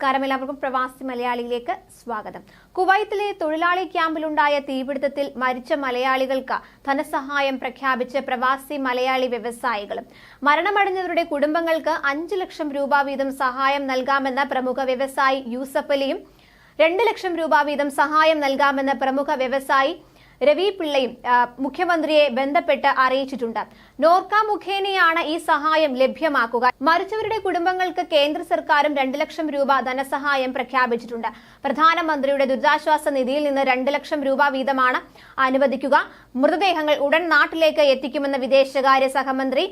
നമസ്കാരം. എല്ലാവർക്കും പ്രവാസി മലയാളിയിലേക്ക് സ്വാഗതം. കുവൈത്തിലെ തൊഴിലാളി ക്യാമ്പിലുണ്ടായ തീപിടുത്തത്തിൽ മരിച്ച മലയാളികൾക്ക് ധനസഹായം പ്രഖ്യാപിച്ച് പ്രവാസി മലയാളി വ്യവസായികളും. മരണമടഞ്ഞവരുടെ കുടുംബങ്ങൾക്ക് അഞ്ചു ലക്ഷം രൂപ വീതം സഹായം നൽകാമെന്ന പ്രമുഖ വ്യവസായി യൂസഫ് അലിയും രണ്ട് ലക്ഷം രൂപ വീതം സഹായം നൽകാമെന്ന പ്രമുഖ വ്യവസായി രവി പിള്ളയും മുഖ്യമന്ത്രിയെ ബന്ധപ്പെട്ട് അറിയിച്ചിട്ടുണ്ട്. നോർക്ക മുഖേനയാണ് ഈ സഹായം ലഭ്യമാക്കുക. മരിച്ചവരുടെ കുടുംബങ്ങൾക്ക് കേന്ദ്ര സർക്കാരും രണ്ട് ലക്ഷം രൂപ ധനസഹായം പ്രഖ്യാപിച്ചിട്ടുണ്ട്. പ്രധാനമന്ത്രിയുടെ ദുരിതാശ്വാസ നിധിയിൽ നിന്ന് രണ്ട് ലക്ഷം രൂപ വീതമാണ് അനുവദിക്കുക. മൃതദേഹങ്ങൾ ഉടൻ നാട്ടിലേക്ക് എത്തിക്കുമെന്ന് വിദേശകാര്യ സഹമന്ത്രി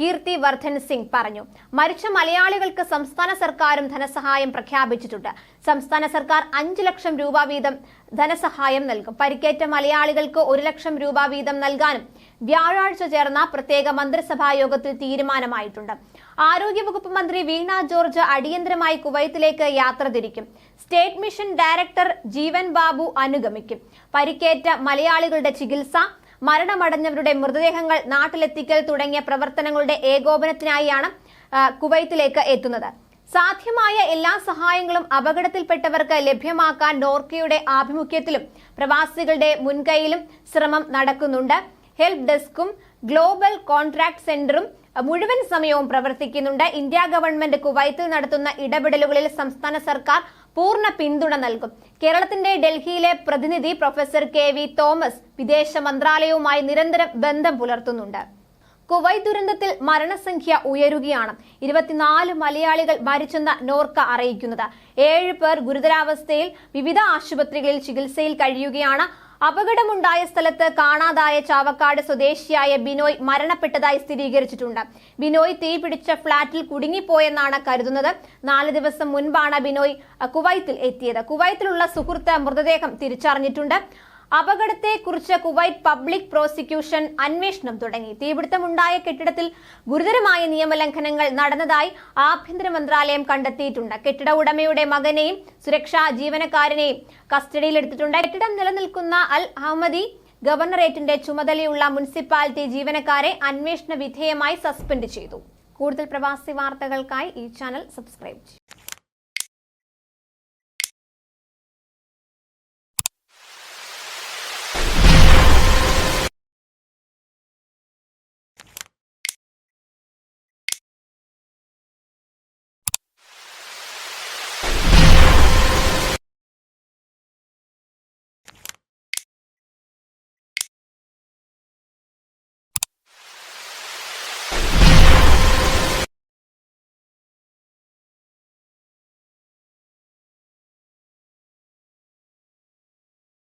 കീർത്തി വർദ്ധൻ സിംഗ് പറഞ്ഞു. മരിച്ച മലയാളികൾക്ക് സംസ്ഥാന സർക്കാരും ധനസഹായം പ്രഖ്യാപിച്ചിട്ടുണ്ട്. സംസ്ഥാന സർക്കാർ അഞ്ച് ലക്ഷം രൂപ വീതം ധനസഹായം നൽകും. പരിക്കേറ്റ മലയാളികൾക്ക് ഒരു ലക്ഷം രൂപ വീതം നൽകാനും വ്യാഴാഴ്ച ചേർന്ന പ്രത്യേക മന്ത്രിസഭാ യോഗത്തിൽ തീരുമാനമായിട്ടുണ്ട്. ആരോഗ്യവകുപ്പ് മന്ത്രി വീണ ജോർജ് അടിയന്തരമായി കുവൈത്തിലേക്ക് യാത്ര തിരിക്കും. State mission director Jeevan Babu അനുഗമിക്കും. പരിക്കേറ്റ മലയാളികളുടെ ചികിത്സ മരണമടഞ്ഞവരുടെ മൃതദേഹങ്ങൾ നാട്ടിലെത്തിക്കൽ തുടങ്ങിയ പ്രവർത്തനങ്ങളുടെ ഏകോപനത്തിനായാണ് കുവൈത്തിലേക്ക് എത്തുന്നത്. സാധ്യമായ എല്ലാ സഹായങ്ങളും അപകടത്തിൽപ്പെട്ടവർക്ക് ലഭ്യമാക്കാൻ നോർക്കയുടെ ആഭിമുഖ്യത്തിലും പ്രവാസികളുടെ മുൻകൈയിലും ശ്രമം നടക്കുന്നുണ്ട്. ഹെൽപ് ഡെസ്കും ഗ്ലോബൽ കോൺട്രാക്ട് സെന്ററും മുഴുവൻ സമയവും പ്രവർത്തിക്കുന്നുണ്ട്. ഇന്ത്യ ഗവൺമെന്റ് കുവൈത്തിൽ നടത്തുന്ന ഇടപെടലുകളിൽ സംസ്ഥാന സർക്കാർ പൂർണ പിന്തുണ നൽകും. കേരളത്തിന്റെ ഡൽഹിയിലെ പ്രതിനിധി പ്രൊഫസർ കെ വി തോമസ് വിദേശ മന്ത്രാലയവുമായി നിരന്തരം ബന്ധം പുലർത്തുന്നുണ്ട്. കുവൈത്ത് ദുരന്തത്തിൽ മരണസംഖ്യ ഉയരുകയാണ്. ഇരുപത്തിനാല് മലയാളികൾ മരിച്ചെന്ന നോർക്ക അറിയിക്കുന്നത്. ഏഴ് പേർ ഗുരുതരാവസ്ഥയിൽ വിവിധ ആശുപത്രികളിൽ ചികിത്സയിൽ കഴിയുകയാണ്. അപകടമുണ്ടായ സ്ഥലത്ത് കാണാതായ ചാവക്കാട് സ്വദേശിയായ ബിനോയ് മരണപ്പെട്ടതായി സ്ഥിരീകരിച്ചിട്ടുണ്ട്. ബിനോയ് തീപിടിച്ച ഫ്ളാറ്റിൽ കുടുങ്ങിപ്പോയെന്നാണ് കരുതുന്നത്. നാല് ദിവസം മുൻപാണ് ബിനോയ് കുവൈത്തിൽ എത്തിയത്. കുവൈത്തിലുള്ള സുഹൃത്ത് മൃതദേഹം തിരിച്ചറിഞ്ഞിട്ടുണ്ട്. അപകടത്തെക്കുറിച്ച് കുവൈറ്റ് പബ്ലിക് പ്രോസിക്യൂഷൻ അന്വേഷണം തുടങ്ങി. തീപിടുത്തമുണ്ടായ കെട്ടിടത്തിൽ ഗുരുതരമായ നിയമലംഘനങ്ങൾ നടന്നതായി ആഭ്യന്തര മന്ത്രാലയം കണ്ടെത്തിയിട്ടുണ്ട്. കെട്ടിട ഉടമയുടെ മകനെയും സുരക്ഷാ ജീവനക്കാരനെയും കസ്റ്റഡിയിലെടുത്തിട്ടുണ്ട്. കെട്ടിടം നിലനിൽക്കുന്ന അൽ അഹമ്മദി ഗവർണറേറ്റിന്റെ ചുമതലയുള്ള മുനിസിപ്പാലിറ്റി ജീവനക്കാരെ അന്വേഷണ വിധേയമായി സസ്പെൻഡ് ചെയ്തു. കൂടുതൽ പ്രവാസി വാർത്തകൾക്കായി ഈ ചാനൽ സബ്സ്ക്രൈബ് ചെയ്യും.